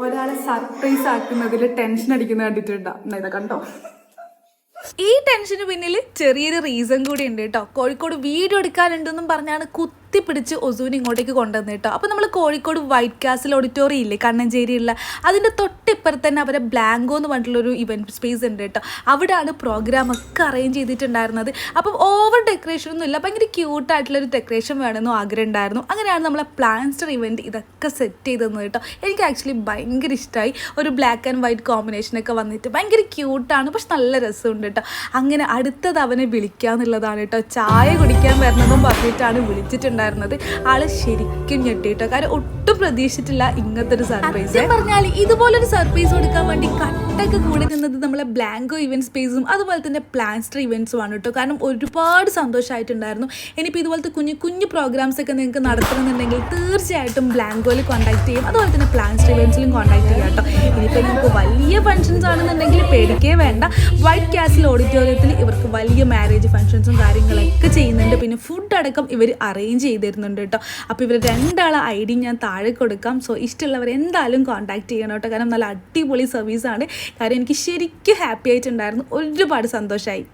ഒരാളെ surprise ആക്കുന്നതിൽ tension അടിക്കുന്ന കണ്ടിട്ടുണ്ടാ? കണ്ടോ? ഈ ടെൻഷന് പിന്നിൽ ചെറിയൊരു റീസൺ കൂടി ഉണ്ട് കേട്ടോ. കോഴിക്കോട് വീഡിയോ എടുക്കാനുണ്ടെന്നും പറഞ്ഞാണ് കുത്തി പിടിച്ച് ഒസൂന് ഇങ്ങോട്ടേക്ക് കൊണ്ടുവന്നത് കേട്ടോ. അപ്പോൾ നമ്മൾ കോഴിക്കോട് വൈറ്റ് കാസിൽ ഓഡിറ്റോറിയം ഇല്ലേ കണ്ണഞ്ചേരിയുള്ള അതിന്റെ തൊട്ടിപ്പുറത്ത് തന്നെ അവരെ ബ്ലാങ്കോ എന്ന് പറഞ്ഞിട്ടുള്ളൊരു ഇവന്റ് സ്പേസ് ഉണ്ട് കേട്ടോ. അവിടെയാണ് പ്രോഗ്രാം ഒക്കെ അറേഞ്ച് ചെയ്തിട്ടുണ്ടായിരുന്നത്. അപ്പം ഓവർ ഡെക്കറേഷൻ ഒന്നും ഇല്ല. ഭയങ്കര ക്യൂട്ടായിട്ടുള്ളൊരു ഡെക്കറേഷൻ വേണമെന്നും ആഗ്രഹം ഉണ്ടായിരുന്നു. അങ്ങനെയാണ് നമ്മളെ പ്ലാൻസ്റ്റർ ഇവന്റ് ഇതൊക്കെ സെറ്റ് ചെയ്തത് കേട്ടോ. എനിക്ക് ആക്ച്വലി ഭയങ്കര ഇഷ്ടമായി ഒരു ബ്ലാക്ക് ആൻഡ് വൈറ്റ് കോമ്പിനേഷനൊക്കെ വന്നിട്ട് ഭയങ്കര ക്യൂട്ടാണ് പക്ഷെ നല്ല രസമുണ്ട് അങ്ങനെ അടുത്തത് അവനെ വിളിക്കാന്നുള്ളതാണ് കേട്ടോ. ചായ കുടിക്കാൻ വരണമെന്നും പറഞ്ഞിട്ടാണ് വിളിച്ചിട്ടുണ്ടായിരുന്നത്. ആൾ ശരിക്കും ഞെട്ടി കേട്ടോ. കാരണം ഒട്ടും പ്രതീക്ഷിച്ചിട്ടില്ല ഇങ്ങനത്തെ ഒരു സർപ്രൈസ് പറഞ്ഞാൽ ഇതുപോലൊരു സർപ്രൈസ് കൊടുക്കാൻ വേണ്ടി കട്ടൊക്കെ കൂടി നിന്നത് നമ്മളെ ബ്ലാങ്കോ ഇവന്റ് സ്പേസും അതുപോലെ തന്നെ പ്ലാൻസ്റ്റർ ഇവന്റ്സും ആണ് കേട്ടോ. കാരണം ഒരുപാട് സന്തോഷമായിട്ടുണ്ടായിരുന്നു ഇനിയിപ്പോൾ ഇതുപോലത്തെ കുഞ്ഞു കുഞ്ഞു പ്രോഗ്രാംസ് ഒക്കെ നിങ്ങൾക്ക് നടത്തണമെന്നുണ്ടെങ്കിൽ തീർച്ചയായിട്ടും ബ്ലാങ്കോയിൽ കോൺടാക്ട് ചെയ്യും. അതുപോലെ തന്നെ പ്ലാൻസ്റ്റർ ഇവന്റ്സിലും കോൺടാക്ട് ചെയ്യാം കേട്ടോ. ഇനിയിപ്പോൾ നിങ്ങൾക്ക് വലിയ ഫംഗ്ഷൻസ് ആണെന്നുണ്ടെങ്കിൽ പേടിക്കേ വേണ്ട. വൈറ്റ് കാസിൽ ഓഡിറ്റോറിയത്തിൽ ഇവർക്ക് വലിയ മാരേജ് ഫംഗ്ഷൻസും കാര്യങ്ങളൊക്കെ ചെയ്യുന്നുണ്ട്. പിന്നെ ഫുഡ് അടക്കം ഇവർ അറേഞ്ച് ചെയ്തിരുന്നുണ്ട് കേട്ടോ. അപ്പോൾ ഇവർ രണ്ടാളെ ഐ ഡി ഞാൻ താഴെ കൊടുക്കാം സോ ഇഷ്ടമുള്ളവർ എന്തായാലും കോൺടാക്ട് ചെയ്യണം കേട്ടോ. കാരണം നല്ല അടിപൊളി സർവീസാണ് കാര്യം എനിക്ക് ശരിക്കും ഹാപ്പി ആയിട്ടുണ്ടായിരുന്നു. ഒരുപാട് സന്തോഷമായി